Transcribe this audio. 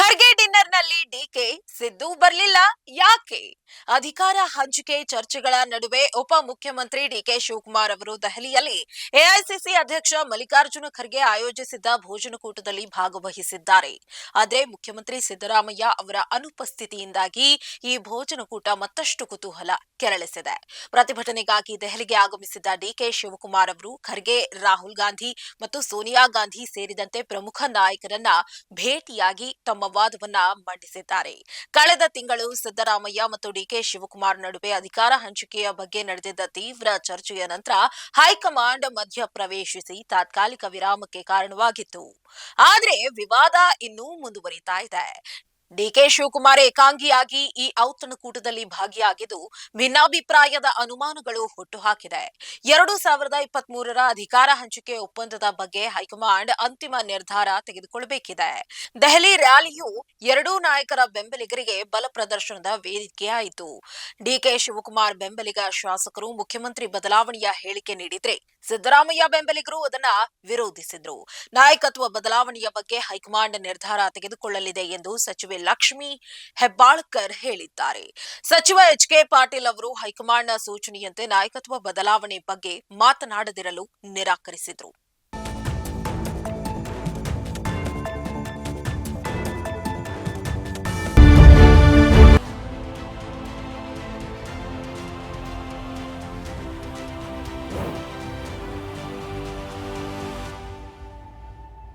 Kharge ಡಿನ್ನರ್ನಲ್ಲಿ DK Siddu ಬರ್ಲಿಲ್ಲ ಯಾಕೆ? ಅಧಿಕಾರ ಹಂಚಿಕೆ ಚರ್ಚೆಗಳ ನಡುವೆ ಉಪ ಮುಖ್ಯಮಂತ್ರಿ ಡಿಕೆ ಶಿವಕುಮಾರ್ ಅವರು ದೆಹಲಿಯಲ್ಲಿ ಎಐಸಿಸಿ ಅಧ್ಯಕ್ಷ ಮಲ್ಲಿಕಾರ್ಜುನ ಖರ್ಗೆ ಆಯೋಜಿಸಿದ್ದ ಭೋಜನಕೂಟದಲ್ಲಿ ಭಾಗವಹಿಸಿದ್ದಾರೆ. ಆದರೆ ಮುಖ್ಯಮಂತ್ರಿ ಸಿದ್ದರಾಮಯ್ಯ ಅವರ ಅನುಪಸ್ಥಿತಿಯಿಂದಾಗಿ ಈ ಭೋಜನಕೂಟ ಮತ್ತಷ್ಟು ಕುತೂಹಲ ಕೆರಳಿಸಿದೆ. ಪ್ರತಿಭಟನೆಗಾಗಿ ದೆಹಲಿಗೆ ಆಗಮಿಸಿದ್ದ ಡಿಕೆ ಶಿವಕುಮಾರ್ ಅವರು ಖರ್ಗೆ, ರಾಹುಲ್ ಗಾಂಧಿ ಮತ್ತು ಸೋನಿಯಾ ಗಾಂಧಿ ಸೇರಿದಂತೆ ಪ್ರಮುಖ ನಾಯಕರನ್ನ ಭೇಟಿಯಾಗಿ ತಮ್ಮ ವಾದವನ್ನ ಮಂಡಿಸಿದ್ದಾರೆ. ಕಳೆದ ತಿಂಗಳು ಸಿದ್ದರಾಮಯ್ಯ ಮತ್ತು ಡಿಕೆ ಶಿವಕುಮಾರ್ ನಡುವೆ ಅಧಿಕಾರ ಹಂಚಿಕೆಯ ಬಗ್ಗೆ ನಡೆದಿದ್ದ ತೀವ್ರ ಚರ್ಚೆಯ ನಂತರ ಹೈಕಮಾಂಡ್ ಮಧ್ಯ ಪ್ರವೇಶಿಸಿ ತಾತ್ಕಾಲಿಕ ವಿರಾಮಕ್ಕೆ ಕಾರಣವಾಗಿತ್ತು. ಆದರೆ ವಿವಾದ ಇನ್ನೂ ಮುಂದುವರಿತಾ ಇದೆ. ಡಿಕೆ ಶಿವಕುಮಾರ್ ಏಕಾಂಗಿಯಾಗಿ ಈ ಔತಣಕೂಟದಲ್ಲಿ ಭಾಗಿಯಾಗಿದ್ದು ಭಿನ್ನಾಭಿಪ್ರಾಯದ ಅನುಮಾನಗಳು ಹುಟ್ಟುಹಾಕಿದೆ. ಎರಡು ಸಾವಿರದ ಇಪ್ಪತ್ತ್ ಮೂರರ ಅಧಿಕಾರ ಹಂಚಿಕೆ ಒಪ್ಪಂದದ ಬಗ್ಗೆ ಹೈಕಮಾಂಡ್ ಅಂತಿಮ ನಿರ್ಧಾರ ತೆಗೆದುಕೊಳ್ಳಬೇಕಿದೆ ದೆಹಲಿ ರ್ಯಾಲಿಯು ಎರಡೂ ನಾಯಕರ ಬೆಂಬಲಿಗರಿಗೆ ಬಲ ಪ್ರದರ್ಶನದ ವೇದಿಕೆಯಾಯಿತು. ಡಿಕೆ ಶಿವಕುಮಾರ್ ಬೆಂಬಲಿಗ ಶಾಸಕರು, ಮುಖ್ಯಮಂತ್ರಿ ಬದಲಾವಣೆಯ ಹೇಳಿಕೆ ನೀಡಿದ್ರೆ ಸಿದ್ದರಾಮಯ್ಯ ಬೆಂಬಲಿಗರು ಅದನ್ನ ವಿರೋಧಿಸಿದ್ರು. ನಾಯಕತ್ವ ಬದಲಾವಣೆಯ ಬಗ್ಗೆ ಹೈಕಮಾಂಡ್ ನಿರ್ಧಾರ ತೆಗೆದುಕೊಳ್ಳಲಿದೆ ಎಂದು ಸಚಿವೆ ಲಕ್ಷ್ಮಿ ಹೆಬ್ಬಾಳ್ಕರ್ ಹೇಳಿದ್ದಾರೆ. ಸಚಿವ ಎಚ್ ಕೆ ಪಾಟೀಲ್ ಅವರು ಹೈಕಮಾಂಡ್ನ ಸೂಚನೆಯಂತೆ ನಾಯಕತ್ವ ಬದಲಾವಣೆ ಬಗ್ಗೆ ಮಾತನಾಡದಿರಲು ನಿರಾಕರಿಸಿದ್ರು.